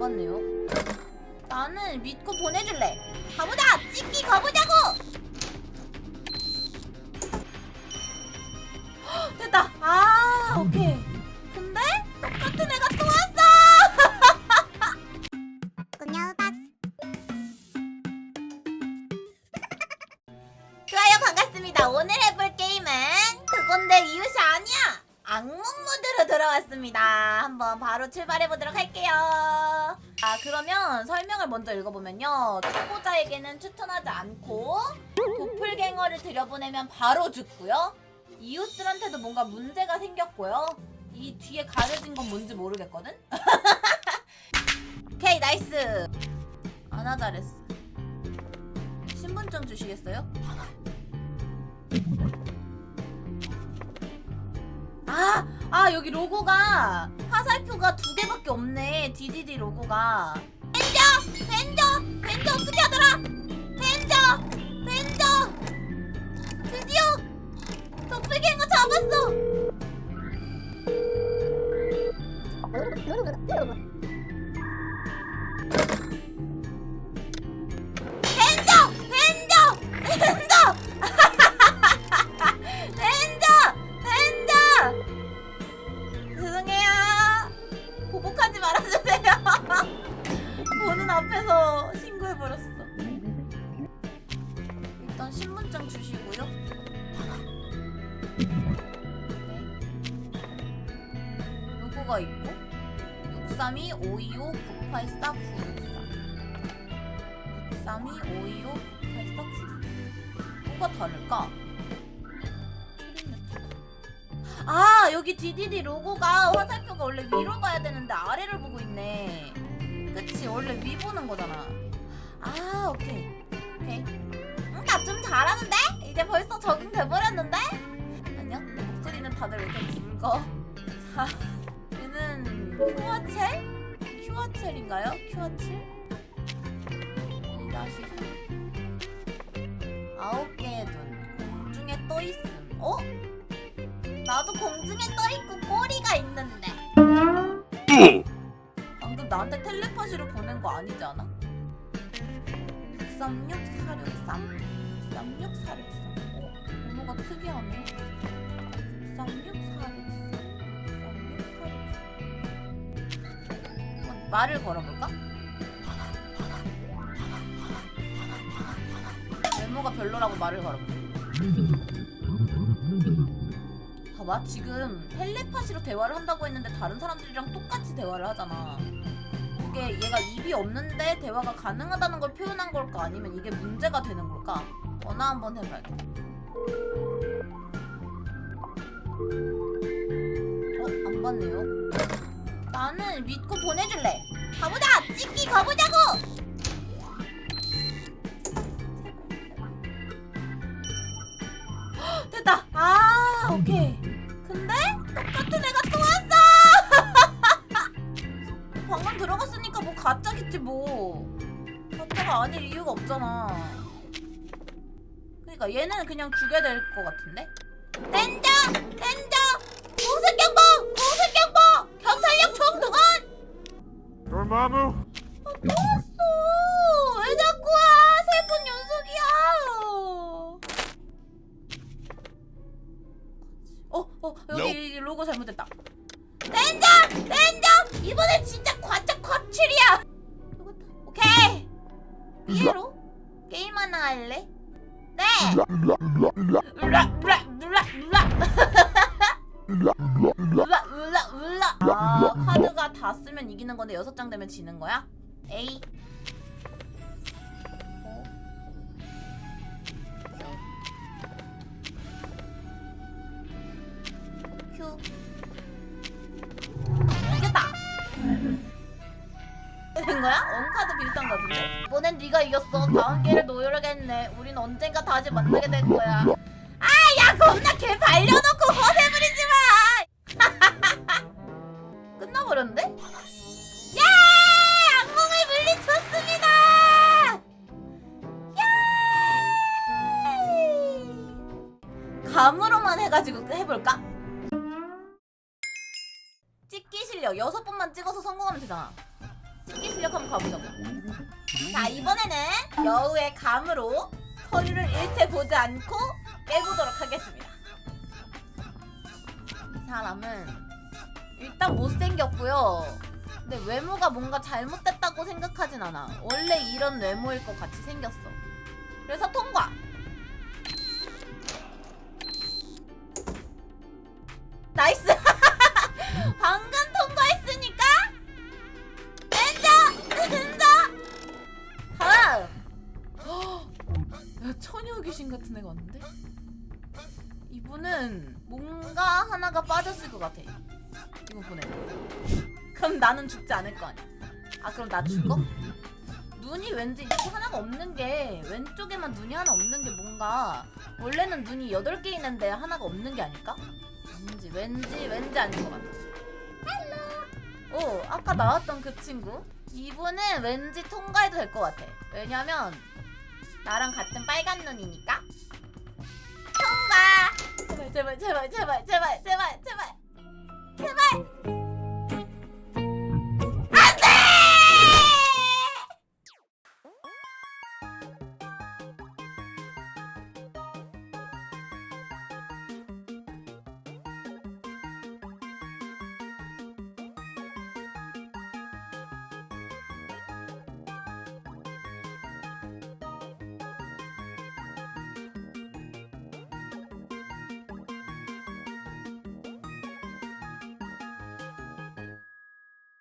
받네요. 나는 믿고 보내줄래. 가보자! 찍기 가보자고! 헉, 됐다! 아, 오케이. 근데 똑같은 애가 또 왔어! 좋아요, 반갑습니다. 오늘 해볼 게임은 그건데 이웃이 아니야! 악몽 모드로 돌아왔습니다. 한번 바로 출발해 보도록 할게요. 아, 그러면 설명을 먼저 읽어보면요. 초보자에게는 추천하지 않고 도플갱어를 들여보내면 바로 죽고요. 이웃들한테도 뭔가 문제가 생겼고요. 이 뒤에 가려진 건 뭔지 모르겠거든? 오케이, 나이스. 아나 잘했어. 신분증 주시겠어요? 아, 아 여기 로고가 화살표가 두 개밖에 없네. DDD 로고가. 벤저, 벤저, 벤저 어떻게 하더라? 벤저, 벤저. 드디어 도플갱어 잡았어. 네. 요거가 있고 632 525 984 964 632 525 984 964 뭐가 다를까? 아 여기 DDD 로고가 화살표가 원래 위로 봐야 되는데 아래를 보고 있네 그치 원래 위 보는 거잖아 아 오케이 오케이 응, 나좀 잘하는데? 이제 벌써 적응돼 버렸는데? 안녕 내 목소리는 다들 왜 이렇게 굵어 자 큐어첼? 큐어첼인가요? 큐어첼? 이 다시 아홉 개의 눈 공중에 떠 있음 어? 나도 공중에 떠있고 꼬리가 있는데 방금 나한테 텔레파시로 보낸 거 아니지 않아? 636 463 636 463 어? 번호가 특이하네 636 말을 걸어볼까? 외모가 별로라고 말을 걸어볼까? 봐봐 지금 텔레파시로 대화를 한다고 했는데 다른 사람들이랑 똑같이 대화를 하잖아 이게 얘가 입이 없는데 대화가 가능하다는 걸 표현한 걸까 아니면 이게 문제가 되는 걸까 전화 한번 해봐야겠다 어? 안 받네요 나는 믿고 보내줄래. 가보자! 찍기 가보자고! 헉, 됐다. 아 오케이. 근데 똑같은 애가 또 왔어! 방금 들어갔으니까 뭐 가짜겠지 뭐. 가짜가 아닐 이유가 없잖아. 그러니까 얘는 그냥 죽여야 될 것 같은데? 댄저! 댄저! 공습 경보 dormammu? 또 왔어? 왜 자꾸 와 세 번 연속이야. 어 어 여기 로고 잘못됐다. 댄저 댄저 이번엔 진짜 과적 거칠이야. 오케이. 삐에로 게임 하나 할래? 네. 울라 울라 울라 울라 울라 울라. 아 카드가 다 쓰면 이기는 건데 여섯 장 되면 지는 거야? A. O Q 이겼다. 된 거야? 원카드 비슷한 거 같은데? 이번엔 네가 이겼어. 다음 기회를 노려겠네. 우린 언젠가 다시 만나게 될 거야. 아야 겁나 개 발려놓고 허세 부리지 마 감으로만 해가지고 해볼까? 찍기 실력 여섯 번만 찍어서 성공하면 되잖아. 특기 실력 한번 가보자고. 자 이번에는 여우의 감으로 서류를 일체 보지 않고 깨보도록 하겠습니다. 이 사람은 일단 못생겼고요. 근데 외모가 뭔가 잘못됐다고 생각하진 않아. 원래 이런 외모일 것 같이 생겼어. 그래서 통과. 이분은 뭔가 하나가 빠졌을 것 같아. 이거 보내. 그럼 나는 죽지 않을 거 아니야. 아 그럼 나 죽어? 눈이 왠지 이렇게 하나가 없는 게 왼쪽에만 눈이 하나 없는 게 뭔가 원래는 눈이 여덟 개 있는데 하나가 없는 게 아닐까? 왠지 왠지 왠지 아닌 것 같아. 헬로. 오 아까 나왔던 그 친구 이분은 왠지 통과해도 될 것 같아. 왜냐면 나랑 같은 빨간 눈이니까. 제발 제발 제발 제발 제발 제발